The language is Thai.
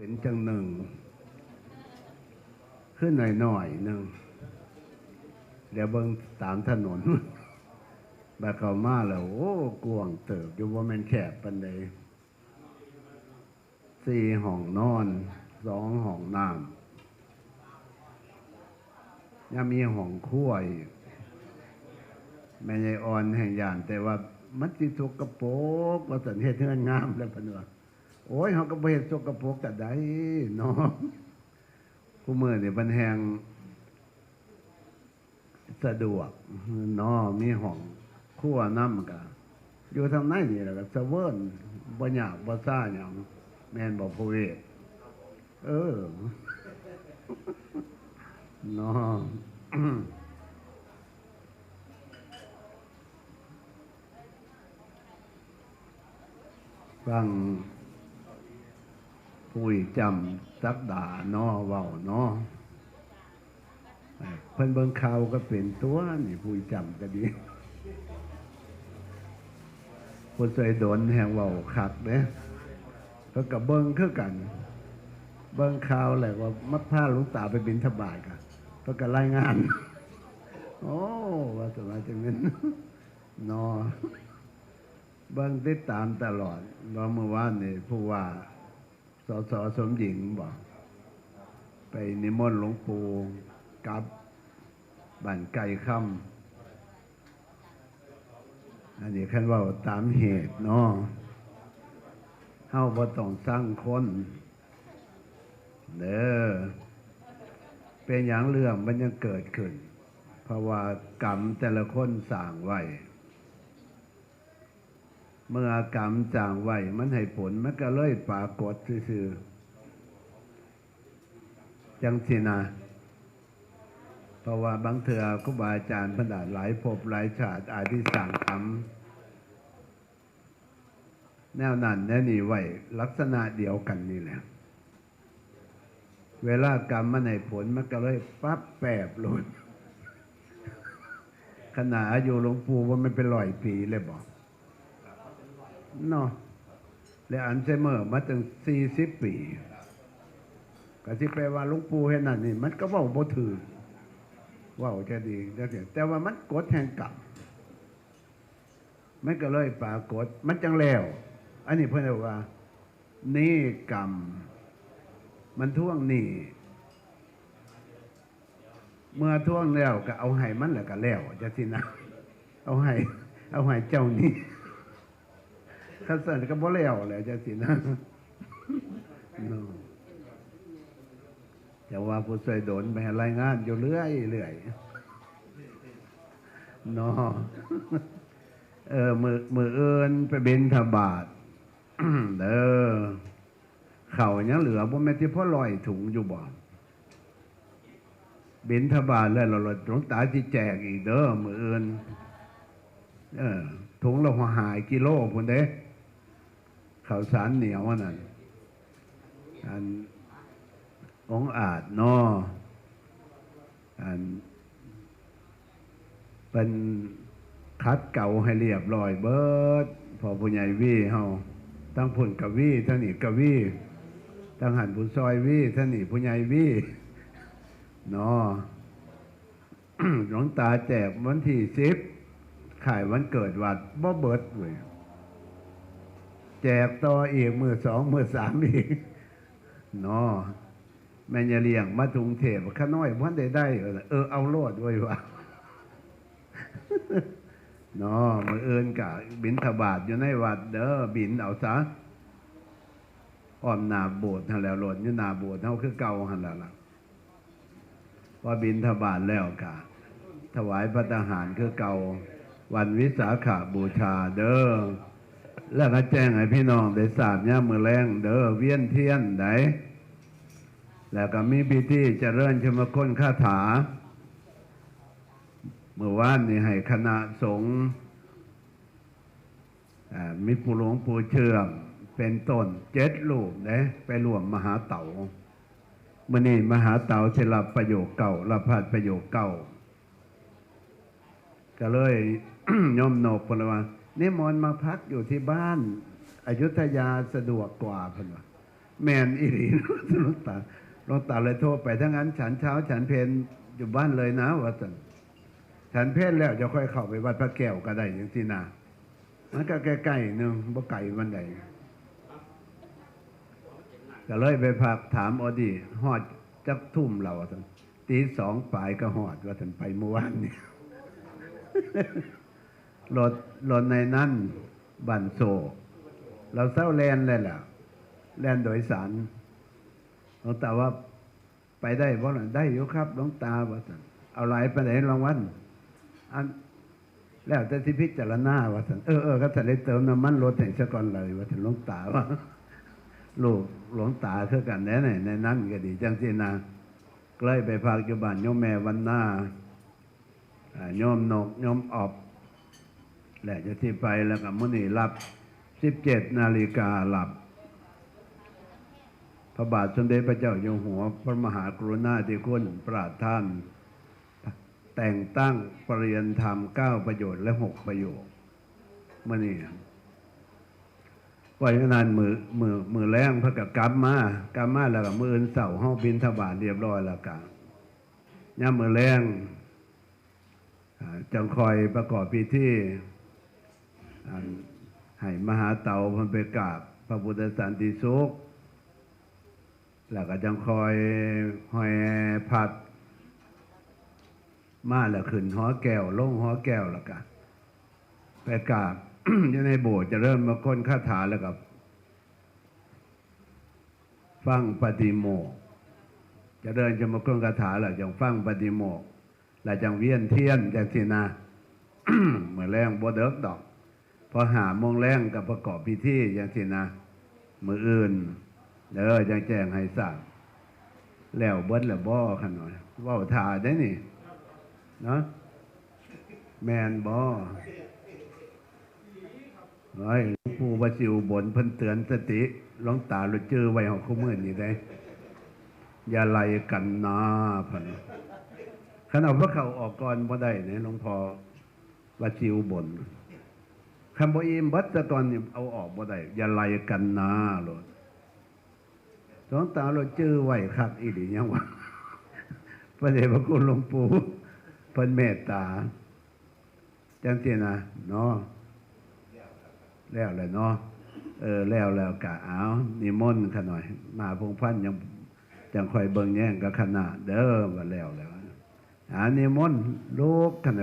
เป็นจังหนึ่ง ขึ้นหน่อยหน่อยหนึ่ง เดี๋ยวเบิ่งตามถนนแบบเขามาแล้ว โอ้กวางเติบ อยู่ว่ามันแคบปันใดสี่ห้องนอนสองห้องน้ำยังมีห้องครัวอีกแม่ยายอ่อนแห่งยาน แต่ว่ามันสิสกประโปกว่าสันเฮ็ดเฮือนงามแล้วเพิ่นว่า โอ้ยเขาก็บ่เห็นสกปรกกันได้เนาะผู้มือเนี่ยมันแหงสะดวกเนาะมีห้องครัวน้ำกะอยู่ทางไหนนี่แหละก็สะเวิร์นบ่ยากบ่ซ่าหยังแมนบ่ผู้เวทเออเนาะฟัง ผู้จำสักดาเนอเว้าเนอเพิ่นเบิ่งข่าวก็เป็นตัวนี่ผู้จำก็ดีผู้ใส่โดนแห่งเว้าคักเด้เขาก็เบิ่งคือกัน เบิ่งข่าวแหละว่ามัดผ้าลวงตาไปบินทบาทกันเขาก็รายงาน โอ้ว่าสมัยจังนั้นนอเบิ่งติดตามตลอดว่าเมื่อวานนี่ผู้ว่า สสสมหญิงบอกไปนิมนต์หลวงปู่กับบ้านไก่ค่ำอันนี้คันว่าตามเหตุเนาะเฮาบ่ต้องสร้างคนเด้อเป็นอย่างเรื่องมันยังเกิดขึ้น เพราะว่ากรรมแต่ละคนสร้างไว้ เมื่อกรรมจางไหวมันให้ผล มันก็เลยปรากฏซื่อๆจังสินะเพราะว่าบางเถื่อครูบาอาจารย์พนดาหลายภพหลายชาติอาจที่สั่งทำแนวนั้นแนวนี้ไหวลักษณะเดียวกันนี่แหละเวลากรรมมันให้ผลมันก็เลยปั๊บแปรบหลุดขนาดอายุหลวงปู่ว่ามันเป็นร้อยปีเลยบอก เนาะและอันไซเมอร์มาตั้งสี่สิบปีก็ที่แปลว่าลุงปู่เห็นนั่นนี่ มันก็ว่าบ่ถือว่าจะดีจะเสียแต่ว่ามันกดแห่งกรรมมันก็เลยปรากฏมันจังแล้ว อันนี้เพื่อนบอกว่า นี่กรรม มันท่วงนี่ เมื่อท่วงแล้วก็เอาให้มันแล้วก็แล้วจะสินะ เอาให้เอาให้เจ้านี่ ข้าสันก็บ่แล้วแหละจะสินะเนาะแต่ว่าผู้ช่วยโดนไปรายงานอยู่เรื่อยเรื่อยนาะเออ มือมือเอินไปเบนทบาทเด้อเข่ายังเหลือบ่แม่ที่พ่อลอยถุงอยู่บ่เบนทบาทแล้วเราหลวงตาสิแจกอีกเด้อมือเอินเออถุงเราหัวหายกิโลพุ่นเด้ ข้าวสารเหนียวนั่นอันองอาจนออันเป็นคัดเก่าให้เรียบร้อยเบิดพอผู้ใหญ่วีเฮาตั้งผลกับวี่ท่านนี่กับวี่ตั้งหันผู้ซอยวีท่านนี่ผู้ใหญ่วีนอหลวงตาแจกวันที่สิบขายวันเกิดวัดบ่เบิดเว้ย แจกต่ออีกมือสองมือสามอีกเนาะแม่นยาเลี้ยงมาถุงเทพข้าน้อยพันได้ได้ เออเอาโลดไว้วะเนาะมือเอินกะบินทบาทอยู่ในวัด เด้อบินเอาซะอ้อมนาโบสถ์แล้วหลดอยู่นาโบสถ์เฮาคือเก่าหันแล้วล่ะว่าบินทบาทแล้วกะถวายพระทหารคือเก่าวันวิสาขาบูชาเด้อ แล้วก็แจ้งให้พี่น้องได้ทราบย่ามือแรงเด้อเวียนเทียนไดแล้วก็มีพิธีเจริญชมคนคาถา เมื่อวานนี่ให้คณะสงฆ์มีผู้หลวงปู่เชื่อมเป็นต้นเจ็ดลูกเด้ไปรวมมหาเต่ามื่อนี้มหาเต่าจะรับประโยคเก่ารับพาดประโยคเก่า ก็เลยย่อมโนกพลว่า นิมนต์มาพักอยู่ที่บ้านอยุธยาสะดวกกว่าพนว่าแมนอีหลีหลวงตาหลวงตาเลยโทรไปถ้างั้น ฉันเช้า ฉันเพนอยู่บ้านเลยนะว่าสันฉันเพนแล้วจะค่อยเข้าไปวัดพระแก้วก็ได้อย่างที่นามันก็ใกล้ๆหนึงบ่ไก่มันใดก็เลยไปพักถามอดีฮอดจักทุ่มเราว่าสันตีสองปลายก็ฮอดว่าสันไปเมื่อวานนี่ รถรถในนั้นบันโซ เราเศร้าแลนเลยล่ะแลนโดยสารหลวงตาว่าไปได้บ่ล่ะได้อยู่ครับหลวงตาว่าสันเอาหลายไปไหนรางวัลอันแล้วแต่ที่พิจารณาว่าสันเออเออก็จะได้เติมน้ำมันรถให้ซะก่อนเลยว่าสันหลวงตาว่าลูกหลวงตาเท่ากันแน่ไหนในนั้นก็ดีจังสินะใกล้ไปพักอยู่บ้านโยมแม่วันหน้าอ่าโยมนกโยมออบ แหละจะที่ไปแล้วก็มื้อนี้รับสิบเจ็ดนาฬิกาหลับ พระบาทสมเด็จพระเจ้าอยู่หัว พระมหากรุณาธิคุณประทาน แต่งตั้งปรริยนธรรมเก้าประโยชน์และหกประโยชน์มื่อนี้ว่าอย่างนั้นมือมือมือแรงพระกับกับมากลับมาแล้วก็มืออื่นเสาห้องบินทบาทเรียบร้อยแล้วกันย่ามือแรงจังคอยประกอบพิธีอ่ ให้มหาเต่าพันไปกราบพระพุทธสันติสุข แล้วก็จังคอยหอยผัด มาแล้วขึ้นหอแก้วลงหอแก้วแล้วก็ไปกราบอยู่ในโบสถ์จะเริ่มมาค้นคาถาแล้วกับ ฟังปฏิโมกจะเดินจะมาค้นคาถาแล้วจังฟังปฏิโมกแล้วจังเวียนเทียนจังสินะเหมือนแรงบ่เดิกดอก พอหาโมงแรงกับประกอบพิธีอย่างสินะมืออื่นเด้อจังแจ้งให้ทราบแล้วเบิดแล้วบ่ขน่อยเว้าท่าได้นี่เนาะแมนบ่เฮ้ยหลวงปู่บาสิวบนพิ่นเตือนสติหลวงตาหลุดจื้อไว้ของคู่มือนี่ได้อย่าไล่กันนาพันขนาดว่าเขาออกก่อนบ่ได้เนี่ยหลวงพ่อบาสิวบน คำบ่อิ่มบัดแต่ตอนนี้เอาออกบ่ได้อย่าไล่กันนาโลดหลวงตาเราจื้อไหวคักอีหลียังวะพระเดชพระคุณหลวงปู่เพิ่นเมตตาจังซี่นะเนาะแล้วแหละเนาะเออแล้วแล้วกะเอานิมนต์ขหน่อย มาพงพันยังจังคอยเบิ่งแย่งกับคณะเด้อว่าแล้วแล้วอ่านิมนต์ลูกขนา